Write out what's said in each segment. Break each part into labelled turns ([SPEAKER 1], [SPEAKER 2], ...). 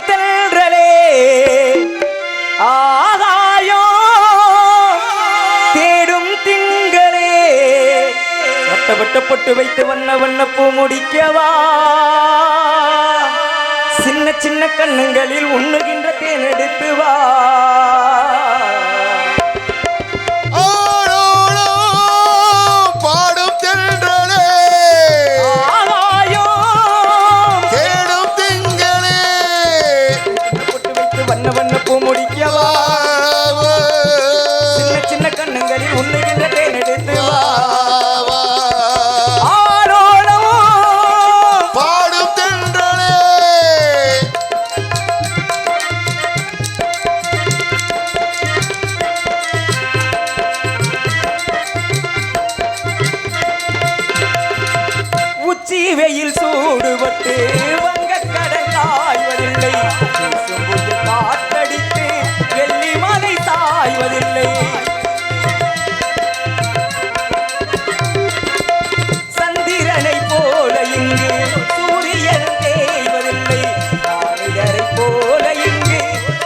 [SPEAKER 1] தென்றலே ஆதாயோ தேடும் திங்களே. வட்டப்பட்டப்பட்டு வைத்து வண்ண வண்ண பூ முடிக்கவா? சின்ன சின்ன கண்ணுங்களில் உண்ணுகின்ற தேன் எடுத்து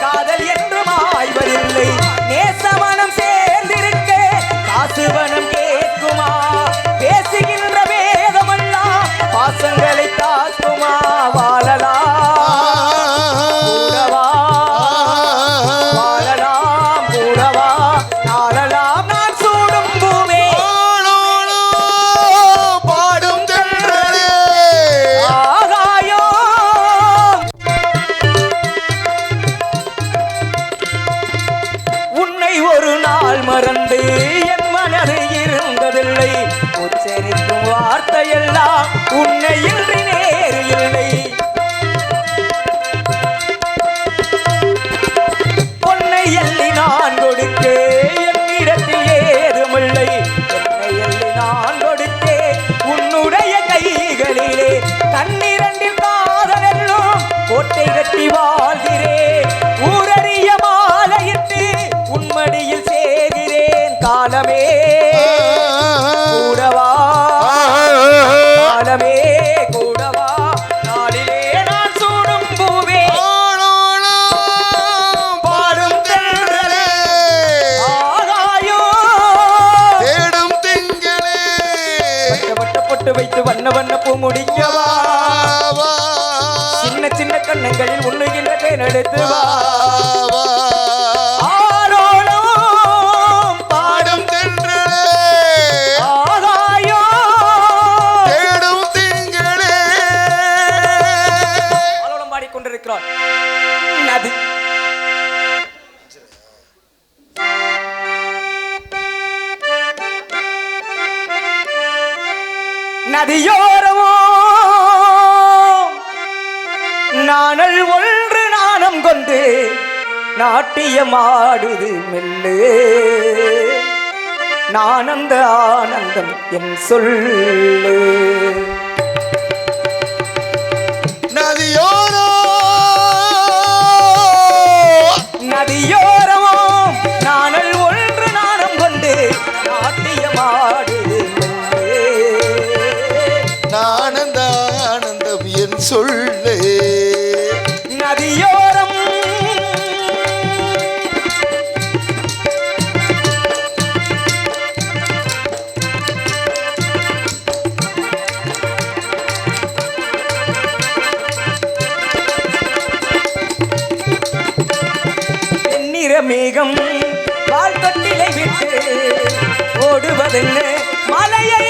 [SPEAKER 1] காதல் என்று மாய்வதில்லை 啊 வண்ண வண்ண பூ முடிக்கவா சின்ன சின்ன கண்ணங்களில் உண்ணுகின்ற தேனெடுத்து நாட்டியமாடுது மெல்லு. நானந்த ஆனந்தம் என் சொல்லு. மேகம் வாழ்த்தட்டிலை விட்டு ஓடுவதென்ன? மலையை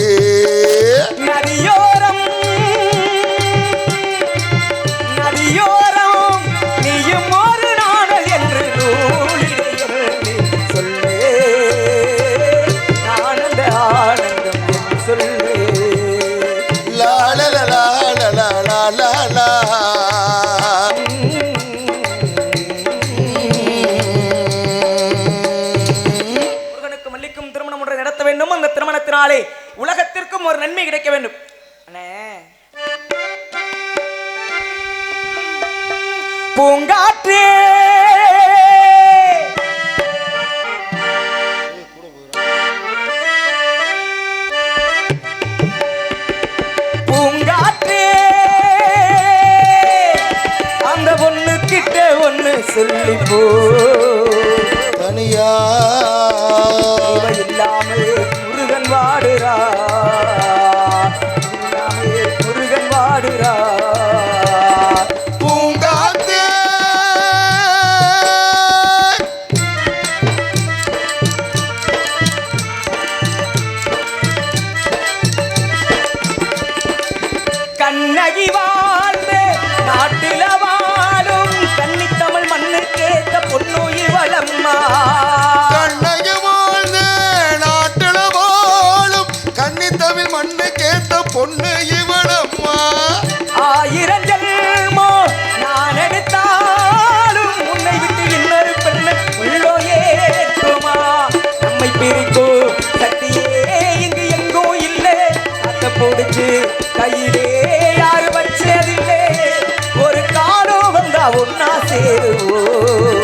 [SPEAKER 1] Ei. உலகத்திற்கும் ஒரு நன்மை கிடைக்க வேண்டும். அண்ணே. பூங்காற்றே கண்ணகி வாழ்ந்து நாட்டில வாழும் கன்னித்தமிழ் மண்ணுக்கேத்த பொன்னுயிர் வளம்மா.
[SPEAKER 2] கண்ணகி வாழ்ந்து நாட்டில வாழும்
[SPEAKER 1] கன்னித்தமிழ் மண்ணுக்கேத்த பொன்னுயிர் பிடிச்சு கையிலே யாரு வச்சதில்லை. ஒரு காலம் வந்தா ஒன்னா சேருவோம்.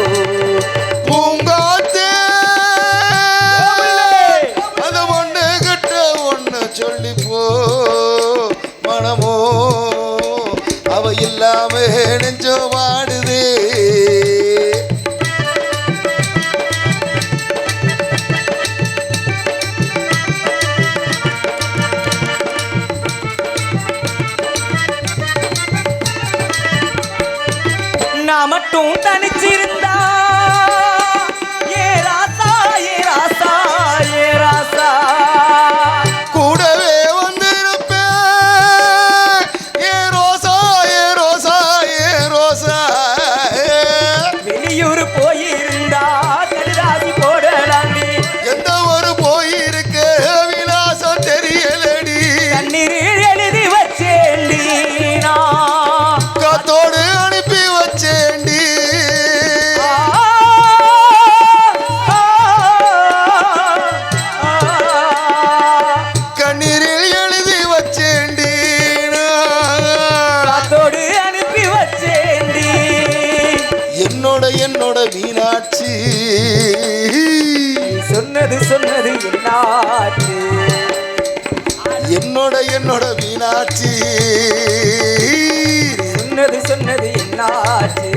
[SPEAKER 2] என்னோட மீனாட்சி
[SPEAKER 1] சொன்னது சொன்னது என்னாச்சு?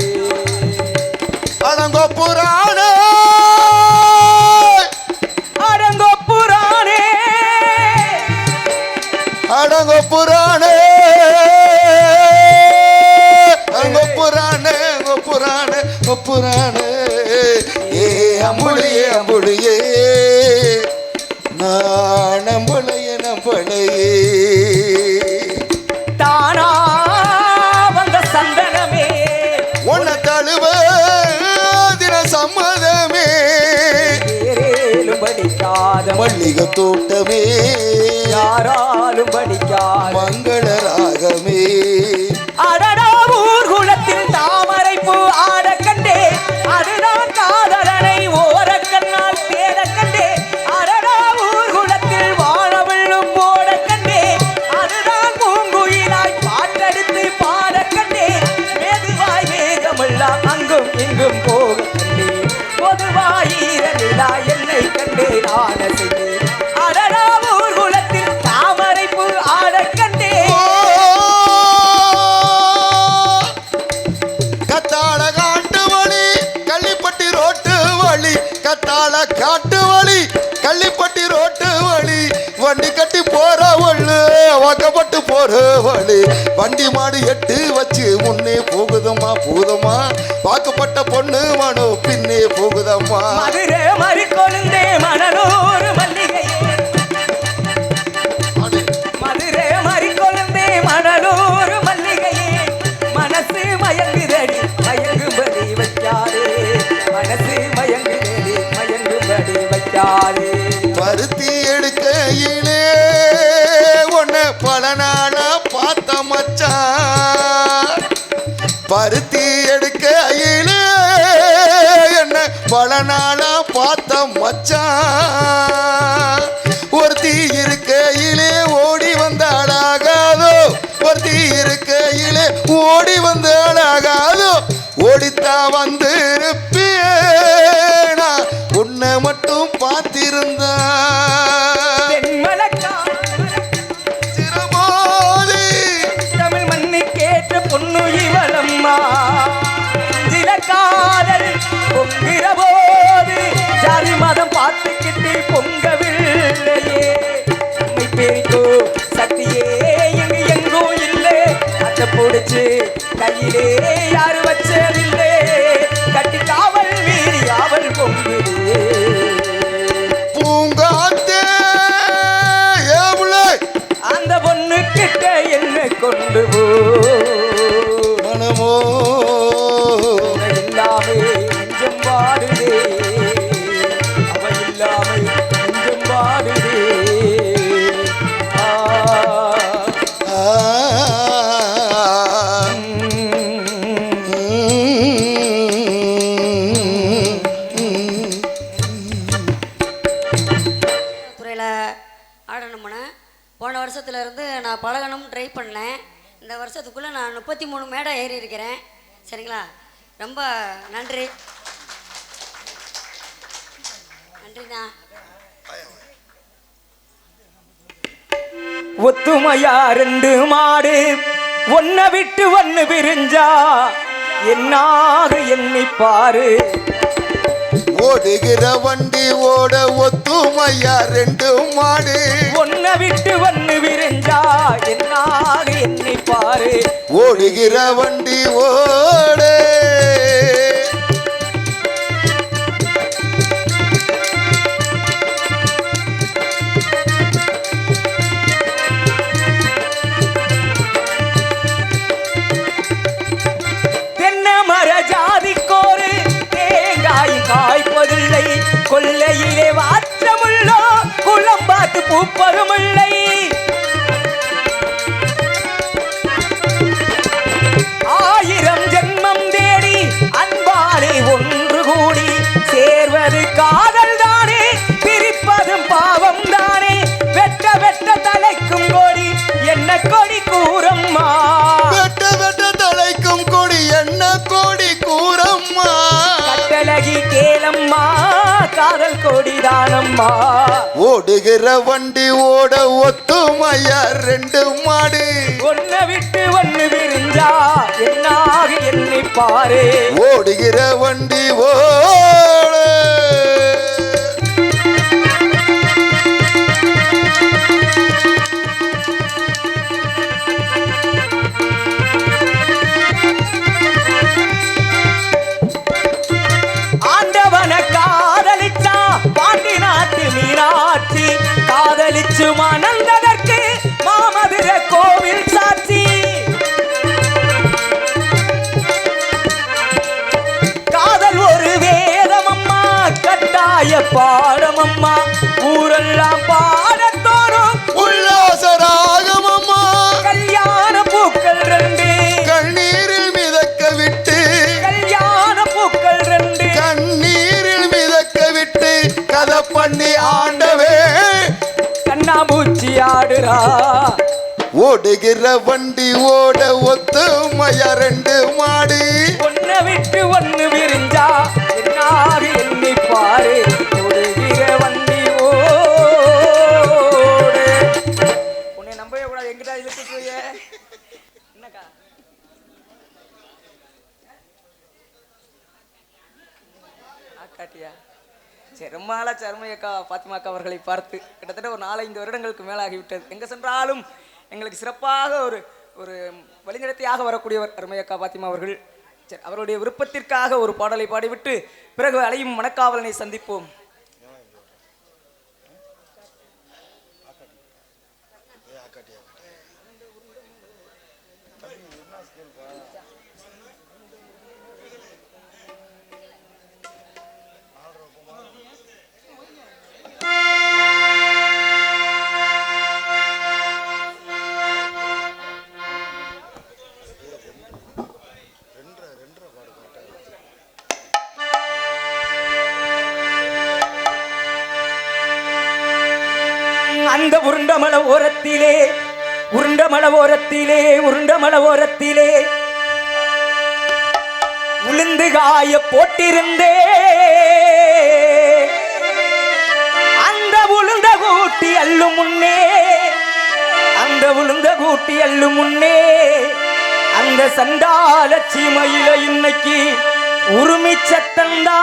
[SPEAKER 2] மல்லிகை தோட்டமே.
[SPEAKER 1] யாராலும் படிக்காத
[SPEAKER 2] மங்கள வள்ளு வாக்கப்பட்டு போற வழி வண்டி மாடு எட்டு வச்சு முன்னே போகுதம்மா போகுதம்மா வாக்கப்பட்ட பொண்ணு மனு பின்னே போகுதம்மா.
[SPEAKER 1] மதுரை மறி கொழுந்தே மணலூர் மல்லிகையே.
[SPEAKER 2] அடே,
[SPEAKER 1] மதுரை மறி கொழுந்தே மணலூர் மல்லிகையே. மனசு மயங்குதடி மயங்கும்படி வைக்காதே. மனசு மயங்குதடி மயங்கும்படி வைக்காதே.
[SPEAKER 2] மச்சான் ஒருத்தி இருக்கையிலே ஓடி வந்தாளாகாதோ? ஒருத்தி இருக்கையிலே ஓடி வந்தாளாகாதோ? ஓடித்தா வந்து
[SPEAKER 1] பிடிச்சு கையிலே யாரு வச்சதில்லை. கட்டி காவல் வீரி அவள் பொங்குதே அந்த பொண்ணு கிட்ட என்ன கொண்டு போ.
[SPEAKER 3] நான் முப்பத்தி மூணு மேடை ஏறி இருக்கிறேன். சரிங்களா? ரொம்ப நன்றி. நன்றிண்ணா.
[SPEAKER 1] ஒத்துமையா ரெண்டு மாடு ஒன்ன விட்டு ஒன்னு பிரிஞ்சா என்னாக எண்ணி பாரு
[SPEAKER 2] ஓடுகிற வண்டி ஓட ஒத்துமையா ரெண்டு மாடு.
[SPEAKER 1] ஒன்ன விட்டு ஒன்னு விரிஞ்சா என்னாக எண்ணி பாரு
[SPEAKER 2] ஓடுகிற வண்டி ஓட.
[SPEAKER 1] தென்னை மர ஜாதிக்கோரு தேங்காய் காய்ப்பதில்லை கொல்லையிலே வாற்றமுள்ளோ குளம் பார்த்து பூப்பதுமில்லை ஆயிரம் ஜென்மம் தேடி அன்பாலே ஒன்று கூடி சேர்வது காதல் தானே பிரிப்பதும் பாவம் தானே வெட்ட வெட்ட தலைக்கும் கொடி என்ன கொடி கூறம்மா?
[SPEAKER 2] வெட்ட வெட்ட தலைக்கும் கொடி என்ன கொடி கூறம்மா?
[SPEAKER 1] கட்டழகி கேளம்மா? காதல் கொடிதானம்மா.
[SPEAKER 2] ஓடுகிற வண்டி ஓட ஒத்துமையா? ரெண்டு மாடு.
[SPEAKER 1] ஒன்ன விட்டு ஒன்னு விரிஞ்சா என்னாக எண்ணி பாரு.
[SPEAKER 2] ஓடுகிற வண்டி ஓட
[SPEAKER 1] ஆடுறா
[SPEAKER 2] ஓடுகிற வண்டி ஓட ஒத்துமையா ரெண்டு மாடு.
[SPEAKER 1] ஒன்ன விட்டு ஒன்னு அருமையக்கா பாத்திமாக்கா அவர்களை பார்த்து கிட்டத்தட்ட ஒரு நாலஞ்சு வருடங்களுக்கு மேலாகிவிட்டது. எங்க சென்றாலும் எங்களுக்கு சிறப்பாக ஒரு ஒரு வழிநடத்தியாக வரக்கூடியவர் அருமையக்கா பாத்திமா அவர்கள். சரி அவருடைய விருப்பத்திற்காக ஒரு பாடலை பாடிவிட்டு பிறகு அலையும் மணக்காவலனை சந்திப்போம். அந்த உருண்டமல ஓரத்திலே உருண்டமல ஓரத்திலே உருண்டமல ஓரத்திலே. உளுந்து காய போட்டிருந்தே. அந்த உளுந்த கூட்டி அள்ளும் முன்னே அந்த உளுந்த கூட்டி அள்ளும் முன்னே. அந்த சண்டால சீமையில இன்னைக்கு உரிமை சத்தந்தான்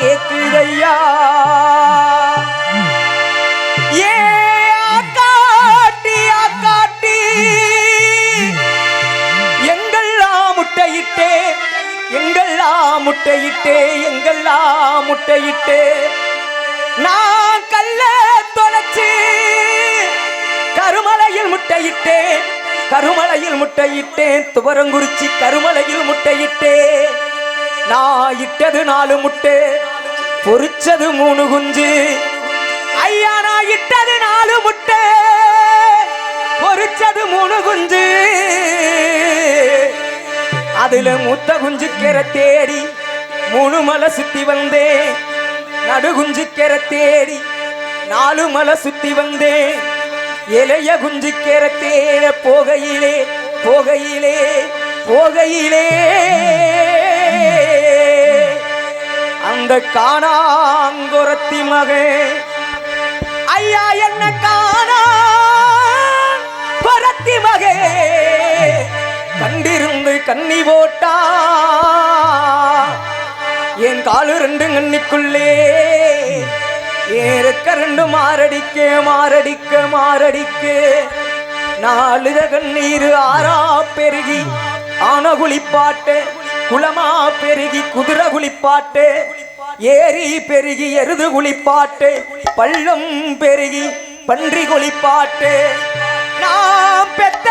[SPEAKER 1] கேக்குதையா முட்டையிட்டே எங்கெல்லாம் முட்டையிட்டே. நான் கல்ல தொலைச்சு கருமலையில் முட்டையிட்டேன் கருமலையில் முட்டையிட்டேன். துவரங்குறிச்சி கருமலையில் முட்டையிட்டேன் நான் இட்டது நாலு முட்டை பொரிச்சது மூணு குஞ்சு. ஐயா நான் இட்டது நாலு முட்டை பொரிச்சது மூணு குஞ்சு. அதுல மூத்த குஞ்சு கெர தேடி மூணு மலை சுத்தி வந்தே நடு தேடி நாலு மலை சுத்தி வந்தே இளைய குஞ்சு தேட போகையிலே போகையிலே போகையிலே. அந்த காணாங்குரத்தி மகே ஐயா என்ன காணா பரத்தி மகே கண்டிருந்து கண்ணி போட்டா என் காலு ரெண்டு கண்ணிக்குள்ளே. ஏறுக்க ரெண்டு மாரடிக்க மாரடிக்க மாரடிக்க. நாலுத கண்ணீர் ஆறா பெருகி ஆன குளிப்பாட்டு குளமா பெருகி குதிரை குளிப்பாட்டு. ஏரி பெருகி எருது குளிப்பாட்டு பள்ளம் பெருகி பன்றி குளிப்பாட்டு. நான் பெத்த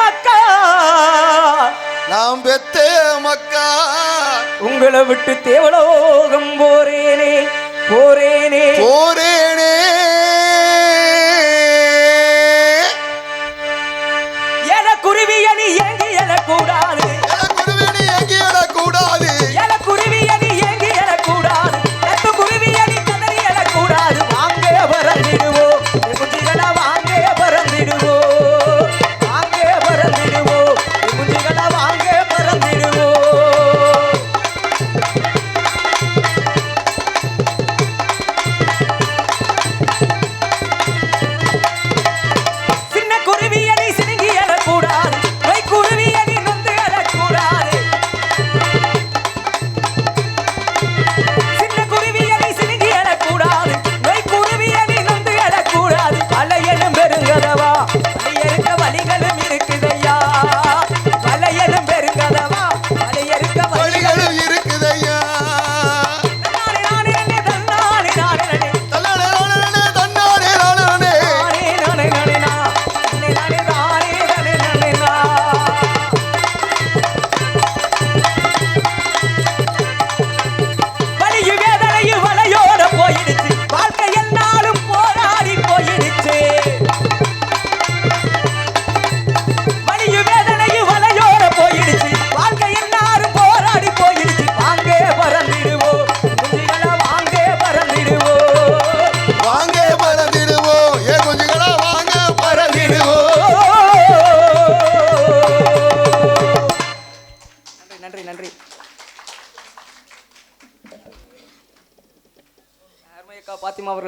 [SPEAKER 1] மக்கா
[SPEAKER 2] நாம் பெத்த மக்கா.
[SPEAKER 1] உங்களை விட்டு தேவலோகம் போறேனே போறேனே.
[SPEAKER 2] போரேனே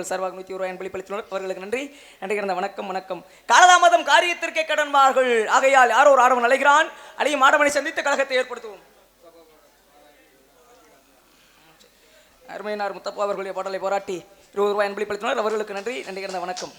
[SPEAKER 1] பாத்திமா அவர்கள் சார்பாக நூற்றி ரூபாய் அன்பளிப்பளித்துள்ளனர் அவர்களுக்கு நன்றி. நன்றி கிடந்த வணக்கம் வணக்கம். காலதாமதம் காரியத்திற்கே கடன்பார்கள். ஆகையால் யாரோ ஒரு ஆடவன் அலைகிறான். அலையும் ஆடவனை சந்தித்து கழகத்தை ஏற்படுத்துவோம். அருமையினார் முத்தப்பா அவர்களுடைய பாடலை போராட்டி இருபது ரூபாய் அன்பளிப்படுத்தினார் அவர்களுக்கு நன்றி. நன்றி கிடந்த வணக்கம்.